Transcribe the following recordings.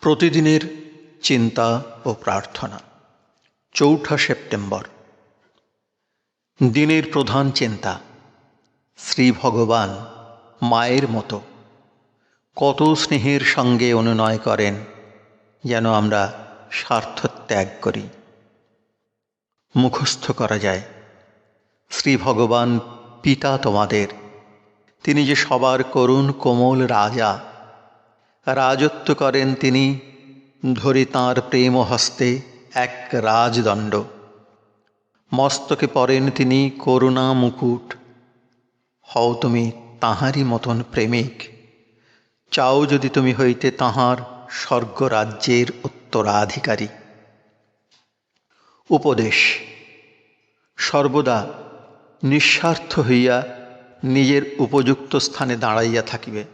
প্রতিদিনের চিন্তা ও প্রার্থনা। চৌঠা সেপ্টেম্বর। দিনের প্রধান চিন্তা, শ্রী ভগবান মায়ের মতো। কত স্নেহের সঙ্গে অনুনয় করেন যেন আমরা স্বার্থ ত্যাগ করি। মুখস্থ করা যায়, শ্রী ভগবান পিতা তোমাদের, তিনি যে সবার করুণ কোমল রাজা রাজত্ব করেন তিনি ধরি তাঁর প্রেম হস্তে এক রাজদণ্ড। মস্তকে পরেন তিনি করুণা মুকুট। হও তুমি তাহারই মতন প্রেমিক। চাও যদি তুমি হইতে তাহার স্বর্গরাজ্যের উত্তরাধিকারী। উপদেশ, সর্বদা নিঃস্বার্থ হইয়া নিজের উপযুক্ত স্থানে দাঁড়াইয়া থাকিবে।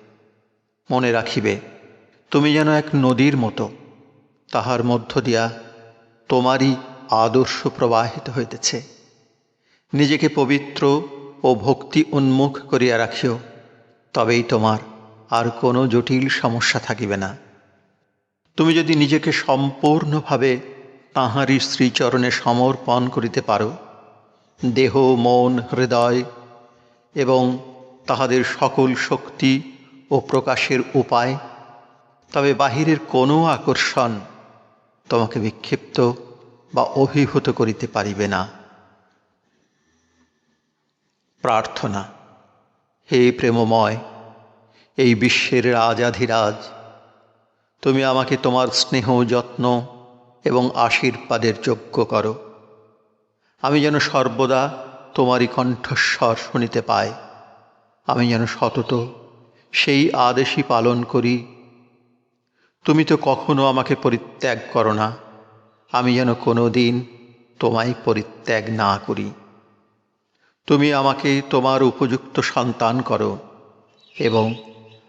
মনে রাখিবে তুমি যেন এক নদীর মতো, তাহার মধ্য দিয়া তোমারই আদর্শ প্রবাহিত হইতেছে। নিজেকে পবিত্র ও ভক্তি উন্মুখ করিয়া রাখিও, তবেই তোমার আর কোনো জটিল সমস্যা থাকিবে না। তুমি যদি নিজেকে সম্পূর্ণভাবে তাঁহারই শ্রীচরণে সমর্পণ করিতে পারো, দেহ, মন, হৃদয় এবং তাহাদের সকল শক্তি ও প্রকাশের উপায় তবে বাহিরের কোনো আকর্ষণ তোমাকে বিক্ষিপ্ত বা অভিভূত করিতে পারিবে না। প্রার্থনা, হে প্রেমময়, এই বিশ্বের রাজাধিরাজ, তুমি আমাকে তোমার স্নেহ, যত্ন এবং আশীর্বাদের যোগ্য করো। আমি যেন সর্বদা তোমারই কণ্ঠস্বর শুনিতে পাই। আমি যেন সতত সেই আদেশই পালন করি তুমি তো কখনো আমাকে পরিত্যাগ করো না। আমি যেন কোনো দিন তোমায় পরিত্যাগ না করি। তুমি আমাকে তোমার উপযুক্ত সন্তান করো এবং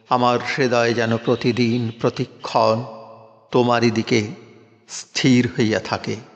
আমার হৃদয় যেন প্রতিদিন প্রতিক্ষণ তোমারই দিকে স্থির হইয়া থাকে।